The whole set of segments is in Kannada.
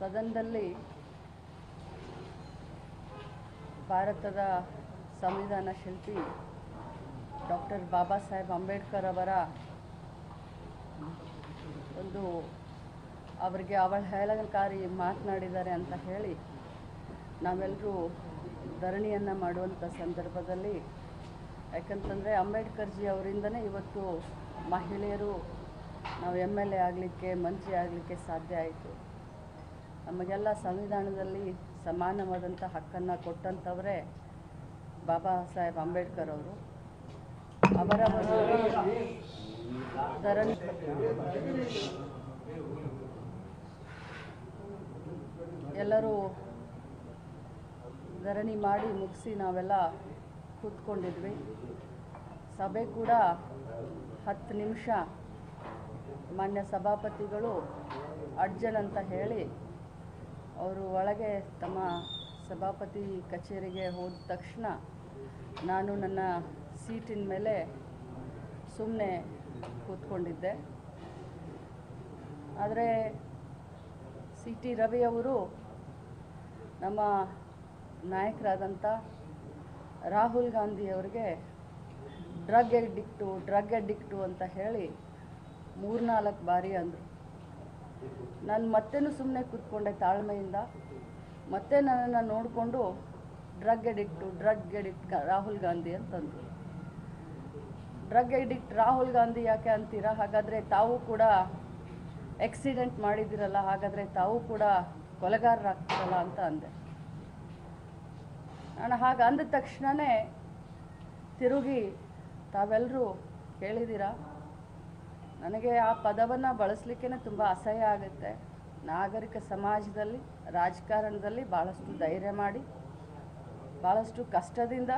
ಸದನದಲ್ಲಿ ಭಾರತದ ಸಂವಿಧಾನ ಶಿಲ್ಪಿ ಡಾಕ್ಟರ್ ಬಾಬಾ ಸಾಹೇಬ್ ಅಂಬೇಡ್ಕರ್ ಅವರ ಒಂದು ಅವರಿಗೆ ಅವಹೇಳನಕಾರಿ ಮಾತನಾಡಿದ್ದಾರೆ ಅಂತ ಹೇಳಿ ನಾವೆಲ್ಲರೂ ಧರಣಿಯನ್ನು ಮಾಡುವಂಥ ಸಂದರ್ಭದಲ್ಲಿ, ಯಾಕಂತಂದರೆ ಅಂಬೇಡ್ಕರ್ಜಿ ಅವರಿಂದನೇ ಇವತ್ತು ಮಹಿಳೆಯರು ನಾವು ಎಂ ಎಲ್ ಎ ಆಗಲಿಕ್ಕೆ, ಮಂತ್ರಿ ಆಗಲಿಕ್ಕೆ ಸಾಧ್ಯ ಆಯಿತು. ನಮಗೆಲ್ಲ ಸಂವಿಧಾನದಲ್ಲಿ ಸಮಾನವಾದಂಥ ಹಕ್ಕನ್ನು ಕೊಟ್ಟಂಥವರೇ ಬಾಬಾ ಸಾಹೇಬ್ ಅಂಬೇಡ್ಕರ್ ಅವರು. ಅವರ ಧರಣಿ ಎಲ್ಲರೂ ಧರಣಿ ಮಾಡಿ ಮುಗಿಸಿ ನಾವೆಲ್ಲ ಕೂತ್ಕೊಂಡಿದ್ವಿ. ಸಭೆ ಕೂಡ ಹತ್ತು ನಿಮಿಷ. ಮಾನ್ಯ ಸಭಾಪತಿಗಳು ಅಡ್ಜಲ್ ಅಂತ ಹೇಳಿ ಅವರು ಒಳಗೆ ತಮ್ಮ ಸಭಾಪತಿ ಕಚೇರಿಗೆ ಹೋದ ತಕ್ಷಣ ನಾನು ನನ್ನ ಸೀಟಿನ ಮೇಲೆ ಸುಮ್ಮನೆ ಕೂತ್ಕೊಂಡಿದ್ದೆ. ಆದರೆ ಸಿ ಟಿ ರವಿ ಅವರು ನಮ್ಮ ನಾಯಕರಾದಂಥ ರಾಹುಲ್ ಗಾಂಧಿ ಅವರಿಗೆ ಡ್ರಗ್ ಎಡಿಕ್ಟು ಡ್ರಗ್ ಎಡಿಕ್ಟು ಅಂತ ಹೇಳಿ ಮೂರ್ನಾಲ್ಕು ಬಾರಿ ಅಂದರು. ನಾನು ಮತ್ತೇನು ಸುಮ್ಮನೆ ಕೂತ್ಕೊಂಡೆ ತಾಳ್ಮೆಯಿಂದ. ಮತ್ತೆ ನನ್ನನ್ನು ನೋಡಿಕೊಂಡು drug addict drug addict Rahul Gandhi ಅಂತಂದರು. ಡ್ರಗ್ ಎಡಿಕ್ಟ್ ರಾಹುಲ್ ಗಾಂಧಿ ಯಾಕೆ ಅಂತೀರಾ? ಹಾಗಾದರೆ ತಾವು ಕೂಡ ಆಕ್ಸಿಡೆಂಟ್ ಮಾಡಿದ್ದೀರಲ್ಲ, ಹಾಗಾದರೆ ತಾವು ಕೂಡ ಕೊಲೆಗಾರರಾಗ್ತಿರಲ್ಲ ಅಂತ ಅಂದೆ. ನಾನು ಹಾಗೆ ಅಂದ ತಕ್ಷಣವೇ ತಿರುಗಿ ತಾವೆಲ್ಲರೂ ಕೇಳಿದ್ದೀರಾ? ನನಗೆ ಆ ಪದವನ್ನು ಬಳಸಲಿಕ್ಕೆ ತುಂಬ ಅಸಹ್ಯ ಆಗುತ್ತೆ. ನಾಗರಿಕ ಸಮಾಜದಲ್ಲಿ, ರಾಜಕಾರಣದಲ್ಲಿ ಭಾಳಷ್ಟು ಧೈರ್ಯ ಮಾಡಿ ಭಾಳಷ್ಟು ಕಷ್ಟದಿಂದ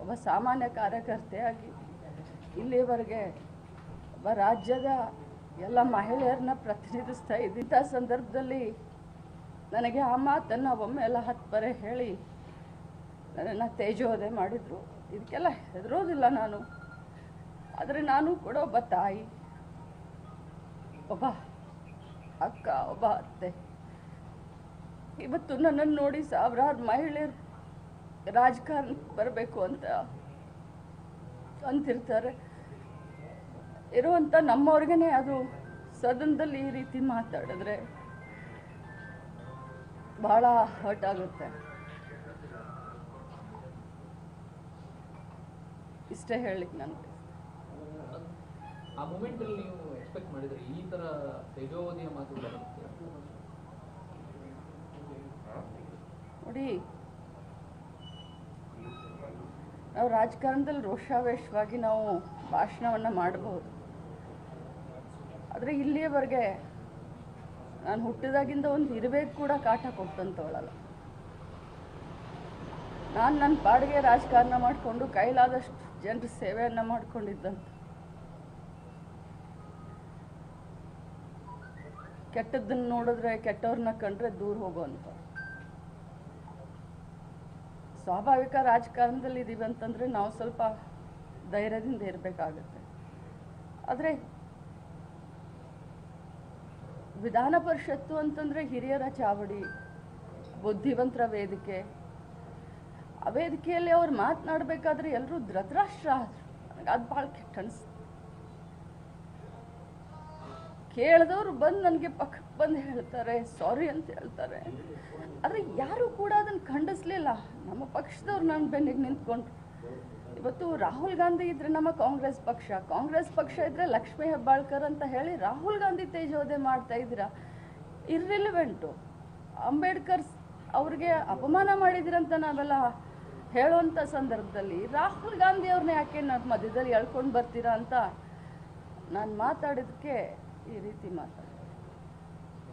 ಒಬ್ಬ ಸಾಮಾನ್ಯ ಕಾರ್ಯಕರ್ತೆಯಾಗಿ ಇಲ್ಲಿವರೆಗೆ ಒಬ್ಬ ರಾಜ್ಯದ ಎಲ್ಲ ಮಹಿಳೆಯರನ್ನ ಪ್ರತಿನಿಧಿಸ್ತಾ ಇದ್ದಂಥ ಸಂದರ್ಭದಲ್ಲಿ ನನಗೆ ಆ ಮಾತನ್ನು ಒಮ್ಮೆ ಎಲ್ಲ ಹತ್ತು ಪರೆ ಹೇಳಿ ನನ್ನನ್ನು ತೇಜೋದೆ ಮಾಡಿದರು. ಇದಕ್ಕೆಲ್ಲ ಹೆದರೋದಿಲ್ಲ ನಾನು. ಆದರೆ ನಾನು ಕೂಡ ಒಬ್ಬ ತಾಯಿ. ಒಬ್ಬ ಅಕ್ಕ, ಒಬ್ಬ ಅತ್ತೆ. ಇವತ್ತು ನನ್ನನ್ನು ನೋಡಿ ಸಾವಿರಾರು ಮಹಿಳೆಯರು ರಾಜಕಾರಣ ಬರಬೇಕು ಅಂತ ಅಂತಿರ್ತಾರೆ. ಇರುವಂಥ ನಮ್ಮವ್ರಿಗೇ ಅದು ಸದನದಲ್ಲಿ ಈ ರೀತಿ ಮಾತಾಡಿದ್ರೆ ಭಾಳ ಹರ್ಟ್ ಆಗುತ್ತೆ. ಇಷ್ಟೇ ಹೇಳಲಿಕ್ಕೆ ನನಗೆ ಆ ಮೂಮೆಂಟ್ ಅಲ್ಲಿ ನೀವು ಎಕ್ಸ್ಪೆಕ್ಟ್ ಮಾಡಿದ್ರೆ ಈ ತರ ತೇಜೋವಧಿಯ ಮಾತುಗಳು ನೋಡಿ, ನಾವು ರಾಜಕಾರಣದಲ್ಲಿ ರೋಷಾವೇಶವಾಗಿ ನಾವು ಭಾಷಣವನ್ನು ಮಾಡಬಹುದು ಆದರೆ ಇಲ್ಲಿಯವರೆಗೆ ನಾನು ಹುಟ್ಟಿದಾಗಿಂದ ಒಂದು ಇರಬೇಕು ಕೂಡ ಕಾಟ ಕೊಟ್ಟಂತವಳಲ್ಲ. ನಾನು ನನ್ನ ಪಾಡಿಗೆ ರಾಜಕಾರಣ ಮಾಡಿಕೊಂಡು ಕೈಲಾದಷ್ಟು ಜನರ ಸೇವೆಯನ್ನು ಮಾಡ್ಕೊಂಡಿದ್ದಂತ. ಕೆಟ್ಟದ್ದನ್ನು ನೋಡಿದ್ರೆ ಕೆಟ್ಟವ್ರನ್ನ ಕಂಡ್ರೆ ದೂರ ಹೋಗುವಂಥ ಸ್ವಾಭಾವಿಕ ರಾಜಕಾರಣದಲ್ಲಿ ಇದೀವಿ ಅಂತಂದ್ರೆ ನಾವು ಸ್ವಲ್ಪ ಧೈರ್ಯದಿಂದ ಇರಬೇಕಾಗತ್ತೆ. ಆದರೆ ವಿಧಾನ ಪರಿಷತ್ತು ಅಂತಂದ್ರೆ ಹಿರಿಯರ ಚಾವಡಿ, ಬುದ್ಧಿವಂತರ ವೇದಿಕೆ. ಆ ವೇದಿಕೆಯಲ್ಲಿ ಅವ್ರು ಮಾತನಾಡಬೇಕಾದ್ರೆ ಎಲ್ಲರೂ ಧೃತರಾಷ್ಟ್ರ. ಅದು ಭಾಳ ಕೆಟ್ಟ ಅನಿಸ್ತು. ಕೇಳಿದವರು ಬಂದು ನನಗೆ ಪಕ್ಕಕ್ಕೆ ಬಂದು ಹೇಳ್ತಾರೆ, ಸಾರಿ ಅಂತ ಹೇಳ್ತಾರೆ. ಆದರೆ ಯಾರೂ ಕೂಡ ಅದನ್ನು ಖಂಡಿಸ್ಲಿಲ್ಲ. ನಮ್ಮ ಪಕ್ಷದವ್ರು ನನ್ನ ಬೆನ್ನಿಗೆ ನಿಂತ್ಕೊಂಡು ಇವತ್ತು ರಾಹುಲ್ ಗಾಂಧಿ ಇದ್ರೆ ನಮ್ಮ ಕಾಂಗ್ರೆಸ್ ಪಕ್ಷ. ಕಾಂಗ್ರೆಸ್ ಪಕ್ಷ ಇದ್ರೆ ಲಕ್ಷ್ಮೀ ಹೆಬ್ಬಾಳ್ಕರ್ ಅಂತ ಹೇಳಿ ರಾಹುಲ್ ಗಾಂಧಿ ತೇಜೋದೆ ಮಾಡ್ತಾ ಇದ್ದೀರಾ? ಇರ್ರಿಲಿವೆಂಟು. ಅಂಬೇಡ್ಕರ್ ಅವ್ರಿಗೆ ಅಪಮಾನ ಮಾಡಿದಿರಂತ ನಾವೆಲ್ಲ ಹೇಳುವಂಥ ಸಂದರ್ಭದಲ್ಲಿ ರಾಹುಲ್ ಗಾಂಧಿ ಅವ್ರನ್ನ ಯಾಕೆ ನಾನು ಮಧ್ಯದಲ್ಲಿ ಎಳ್ಕೊಂಡು ಬರ್ತೀರಾ ಅಂತ ನಾನು ಮಾತಾಡಿದ್ದಕ್ಕೆ ಈ ರೀತಿ ಮಾತಾಡಿ